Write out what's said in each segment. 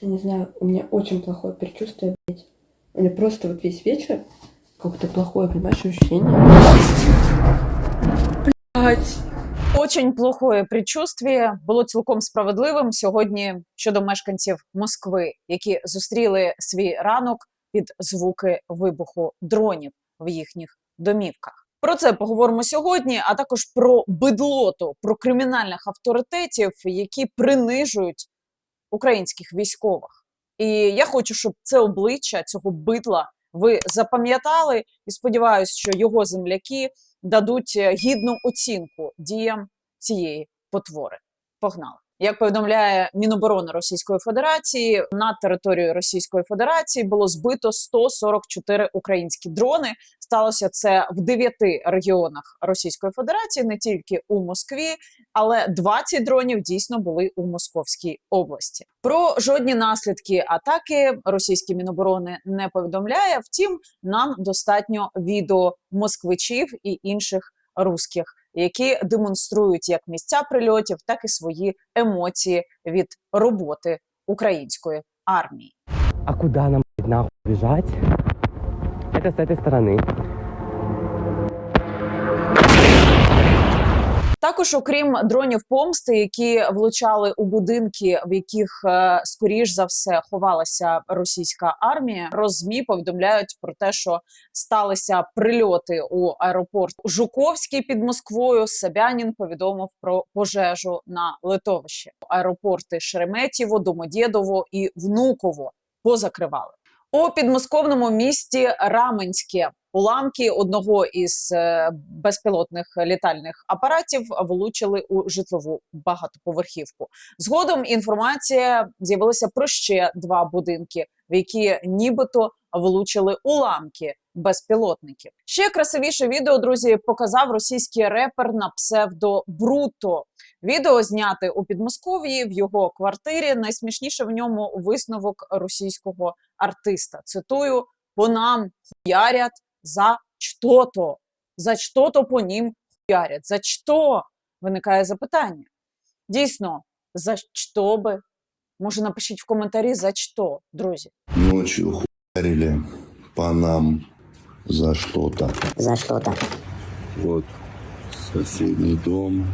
Я не знаю, у меня очень плохое предчувствие, блядь. У меня просто вот весь вечер как-то плохое, понимаешь, ощущение. Блядь. Очень плохое предчувствие було цілком справедливим сьогодні щодо мешканців Москви, які зустріли свій ранок під звуки вибуху дронів в їхніх домівках. Про це поговоримо сьогодні, а також про бидлоту, про кримінальних авторитетів, які принижують українських військових. І я хочу, щоб це обличчя цього битла ви запам'ятали. І сподіваюся, що його земляки дадуть е, гідну оцінку діям цієї потвори. Погнали. Як повідомляє Міноборони Російської Федерації, на територію Російської Федерації було збито 144 українські дрони. Сталося це в дев'яти регіонах Російської Федерації, не тільки у Москві, але 20 дронів дійсно були у Московській області. Про жодні наслідки атаки російські міноборони не повідомляє. Втім, нам достатньо відео москвичів і інших русських, які демонструють як місця прильотів, так і свої емоції від роботи української армії. А куда нам блядь, нахуй бежать? Это с этой стороны. Також, окрім дронів помсти, які влучали у будинки, в яких е, скоріш за все ховалася російська армія, розмі повідомляють про те, що сталися прильоти у аеропорт Жуковський під Москвою. Собянін повідомив про пожежу на литовищі. Аеропорти Шереметєво, Домодєдово і Внуково позакривали. У підмосковному місті Раменське уламки одного із е, безпілотних літальних апаратів влучили у житлову багатоповерхівку. Згодом інформація з'явилася про ще два будинки, в які нібито влучили уламки безпілотників. Ще красивіше відео, друзі, показав російський репер на псевдо Бруто. Відео зняте у Підмосков'ї в його квартирі. Найсмішніше в ньому висновок російського артиста. Цитую: по нам хуярять за что-то. За что-то по ним хуярять. За що? Виникає запитання. Дійсно, за що би? Може, напишіть в коментарі за що, друзі. Ночью хуярили по нам за что-то. за что-то. Вот соседний дом.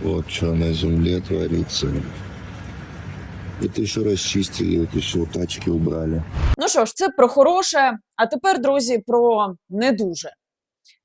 Вот что на земле творится. Это еще расчистили, вот еще тачки убрали. Ну що ж, це про хороше. А тепер, друзі, про не дуже.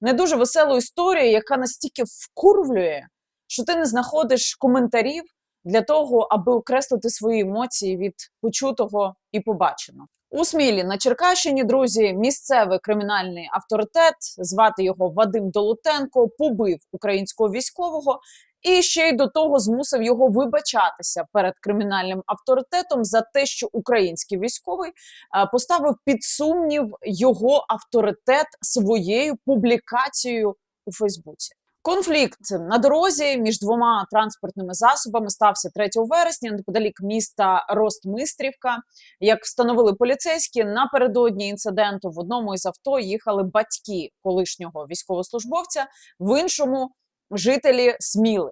Не дуже веселу історію, яка настільки вкурвлює, що ти не знаходиш коментарів для того, аби окреслити свої емоції від почутого і побаченого. У Смілі на Черкащині, друзі, місцевий кримінальний авторитет, звати його Вадим Долутенко, побив українського військового і ще й до того змусив його вибачатися перед кримінальним авторитетом за те, що український військовий е, поставив під сумнів його авторитет своєю публікацією у Фейсбуці. Конфлікт на дорозі між двома транспортними засобами стався 3 вересня неподалік міста Ростмистрівка. Як встановили поліцейські, напередодні інциденту в одному із авто їхали батьки колишнього військовослужбовця, в іншому жителі Сміли.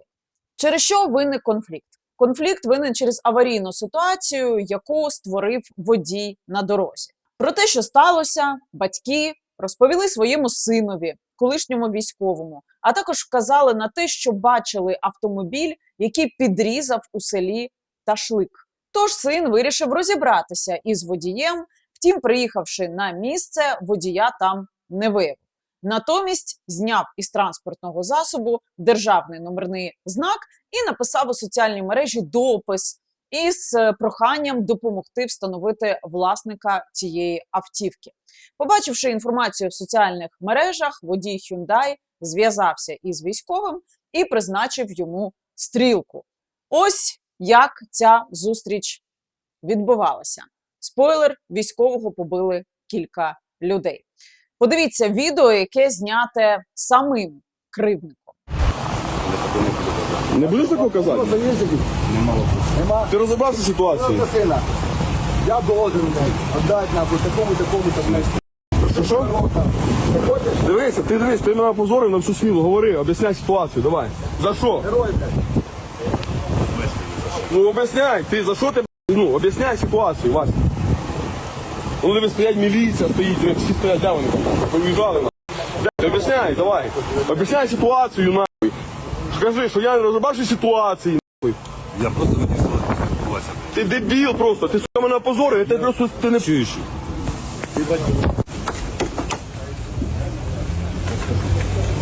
Через що виник конфлікт? Конфлікт виник через аварійну ситуацію, яку створив водій на дорозі. Про те, що сталося, батьки розповіли своєму синові, колишньому військовому, а також вказали на те, що бачили автомобіль, який підрізав у селі Ташлик. Тож син вирішив розібратися із водієм. Втім, приїхавши на місце, водія там не виявив. Натомість зняв із транспортного засобу державний номерний знак і написав у соціальній мережі допис із е, проханням допомогти встановити власника цієї автівки. Побачивши інформацію в соціальних мережах, водій Hyundai зв'язався із військовим і призначив йому стрілку. Ось як ця зустріч відбувалася. Спойлер: військового побили кілька людей. Подивіться відео, яке зняте самим кривдником. Не будеш такого казати? Нема. Ти розібрався в ситуації? Просто сина. Я должен отдать нахуй такому, такому, такому. Що, що? Дивися, ти дивись, ти мене позорив на всю смілу. Говори, об'ясняй ситуацію, давай. За що? Герой, блядь. Ну об'ясняй, ти за що ти об'ясняй ситуацію, Вася. Ну, дивись, стоять міліція, стоїть, вони всі стоять, де вони? Повіжали на. Де? Об'ясняй, давай. Об'ясняй ситуацію, нахуй. Скажи, що я не розбачу ситуації, нахуй. Я просто хотів сказати, Вася. Ти дебіл просто, ти сука мене опозорив, я тебе просто ти не Чуєш?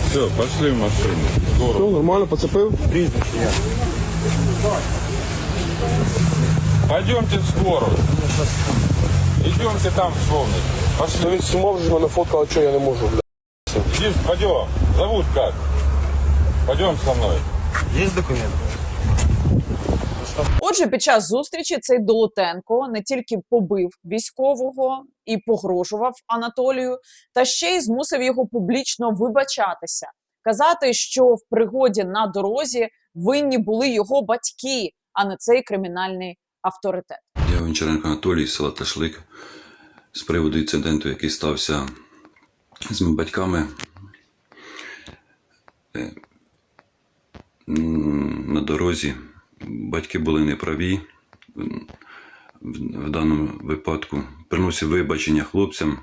Все, пошли в машину. Все, нормально, поцепив. Пойдемте в скорую. Идемте там в комнате. Пошли. Він сумав ж мене фоткав, а що я не можу, бля. Иди, пойдем. Зовут как? Пойдем со мной. Отже, під час зустрічі цей Долутенко не тільки побив військового і погрожував Анатолію, та ще й змусив його публічно вибачатися, казати, що в пригоді на дорозі винні були його батьки, а не цей кримінальний авторитет. Гончаренко Анатолій, села Ташлик. З приводу інциденту, який стався з моїми батьками. Е, На дорозі батьки були неправі в даному випадку. Приносив вибачення хлопцям,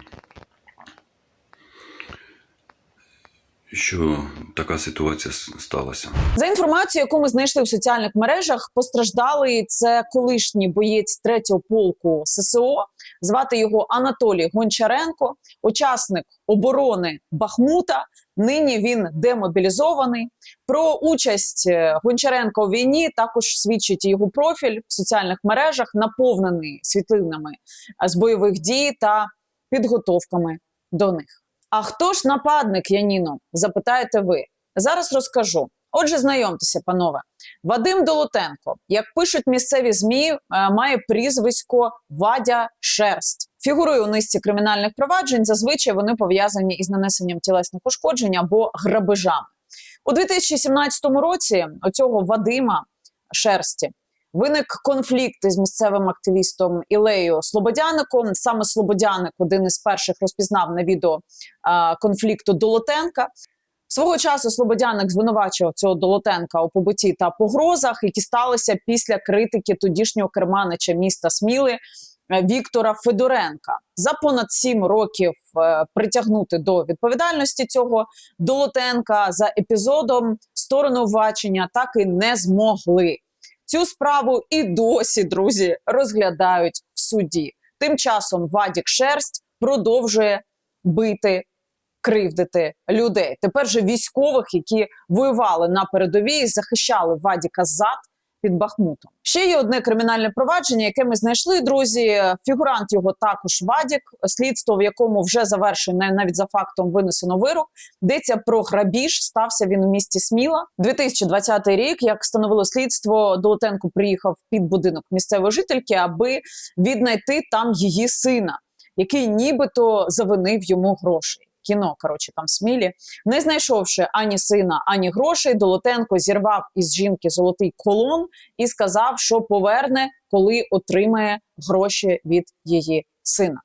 що така ситуація сталася. За інформацією, яку ми знайшли в соціальних мережах, постраждалий це колишній боєць третього полку ССО. Звати його Анатолій Гончаренко, учасник оборони Бахмута. Нині він демобілізований. Про участь е, Гончаренка у війні також свідчить його профіль в соціальних мережах, наповнений світлинами з бойових дій та підготовками до них. А хто ж нападник Яніно? Запитаєте ви. Зараз розкажу. Отже, знайомтеся, панове. Вадим Долотенко, як пишуть місцеві змі, е, має прізвисько Вадя Шерсть. Фігурує у низці кримінальних проваджень. Зазвичай вони пов'язані із нанесенням тілесних ушкоджень або грабежами. У 2017 році у цього Вадима Шерсті виник конфлікт із місцевим активістом Ілею Слободяником. Саме Слободяник один із перших розпізнав на відео а, конфлікту Долотенка. Свого часу Слободяник звинувачував цього Долотенка у побитті та погрозах, які сталися після критики тодішнього керманича міста Сміли е, Віктора Федоренка. За понад сім років е, притягнути до відповідальності цього Долотенка за епізодом сторону вбачення так і не змогли. Цю справу і досі, друзі, розглядають в суді. Тим часом Вадік Шерсть продовжує бити кривдити людей. Тепер же військових, які воювали на передовій, захищали Вадіка зад під Бахмутом. Ще є одне кримінальне провадження, яке ми знайшли. Друзі, фігурант його також Вадік, слідство, в якому вже завершено навіть за фактом винесено вирок. Йдеться про грабіж. Стався він у місті Сміла. 2020 рік, як встановило слідство, Долотенко приїхав під будинок місцевої жительки, аби віднайти там її сина, який нібито завинив йому грошей. Кіно, коротше, там смілі. Не знайшовши ані сина, ані грошей, Долотенко зірвав із жінки золотий колон і сказав, що поверне, коли отримає гроші від її сина.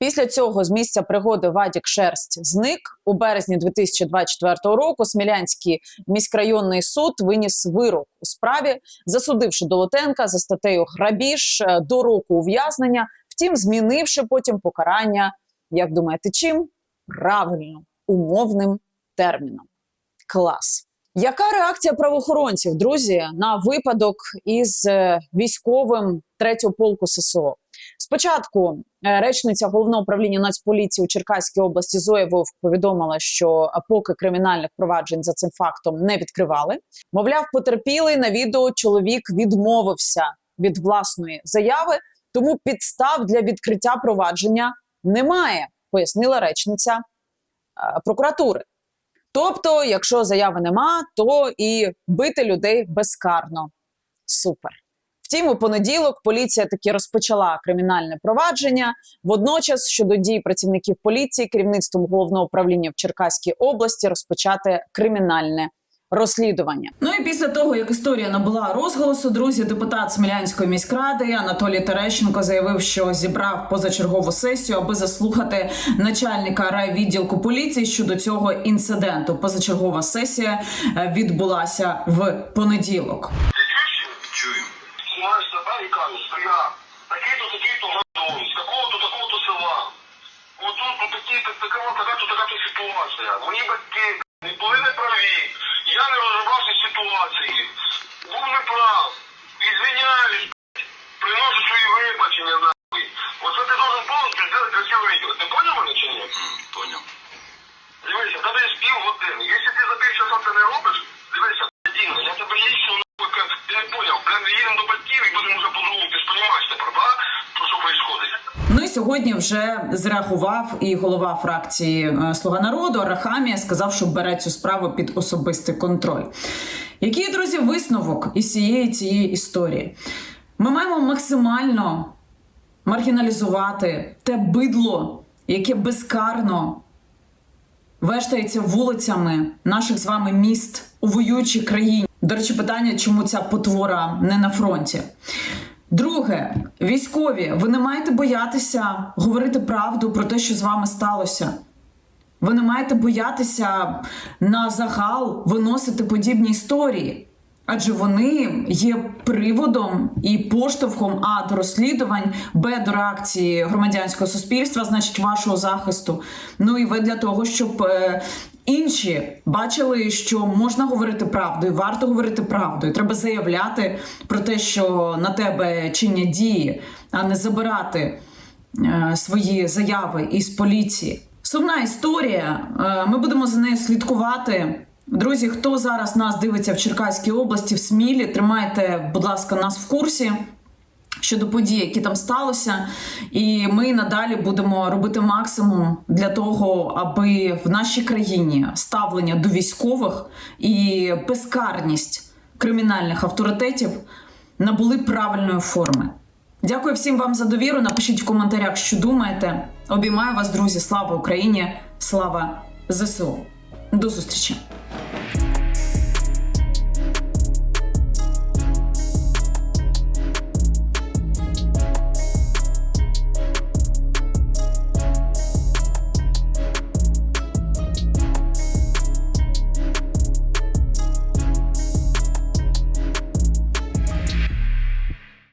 Після цього з місця пригоди Вадік Шерсть зник у березні 2024 року. Смілянський міськрайонний суд виніс вирок у справі, засудивши Долотенка за статтею грабіж до року ув'язнення. Втім, змінивши потім покарання, як думаєте, чим? Правильно, умовним терміном. Клас. Яка реакція правоохоронців, друзі, на випадок із е, військовим третього полку ССО? Спочатку е, речниця головного управління Нацполіції у Черкаській області Зоя Вовк повідомила, що е, поки кримінальних проваджень за цим фактом не відкривали. Мовляв, потерпілий на відео чоловік відмовився від власної заяви, тому підстав для відкриття провадження немає, пояснила речниця е, прокуратури. Тобто, якщо заяви нема, то і бити людей безкарно. Супер. Втім, у понеділок поліція таки розпочала кримінальне провадження. Водночас, щодо дій працівників поліції, керівництвом головного управління в Черкаській області розпочати кримінальне розслідування. Ну і після того як історія набула розголосу, друзі, депутат Смілянської міськради Анатолій Терещенко заявив, що зібрав позачергову сесію, аби заслухати начальника райвідділку поліції щодо цього інциденту. Позачергова сесія е, відбулася в понеділок. Чую себе і кажу, що я такий-то, такий-то готовий, з такого-то, такого-то села. Отут, тут такі, така, така, то така то ситуація. Мої батьки не були не Ну і сьогодні вже зреагував і голова фракції е, Слуга народу Арахамія сказав, що бере цю справу під особистий контроль. Який, друзі, висновок із цієї цієї історії? Ми маємо максимально маргіналізувати те бидло, яке безкарно вештається вулицями наших з вами міст у воюючій країні. До речі, питання, чому ця потвора не на фронті. Друге, військові, ви не маєте боятися говорити правду про те, що з вами сталося. Ви не маєте боятися на загал виносити подібні історії, адже вони є приводом і поштовхом а до розслідувань, б до реакції громадянського суспільства, значить вашого захисту. Ну і ви для того, щоб е, інші бачили, що можна говорити правду, і варто говорити правду. І треба заявляти про те, що на тебе чинять дії, а не забирати е, свої заяви із поліції. Сумна історія. Е, Ми будемо за нею слідкувати. Друзі, хто зараз нас дивиться в Черкаській області, в Смілі, тримайте, будь ласка, нас в курсі. Щодо подій, які там сталося, і ми надалі будемо робити максимум для того, аби в нашій країні ставлення до військових і безкарність кримінальних авторитетів набули правильної форми. Дякую всім вам за довіру. Напишіть в коментарях, що думаєте. Обіймаю вас, друзі. Слава Україні! Слава ЗСУ! До зустрічі!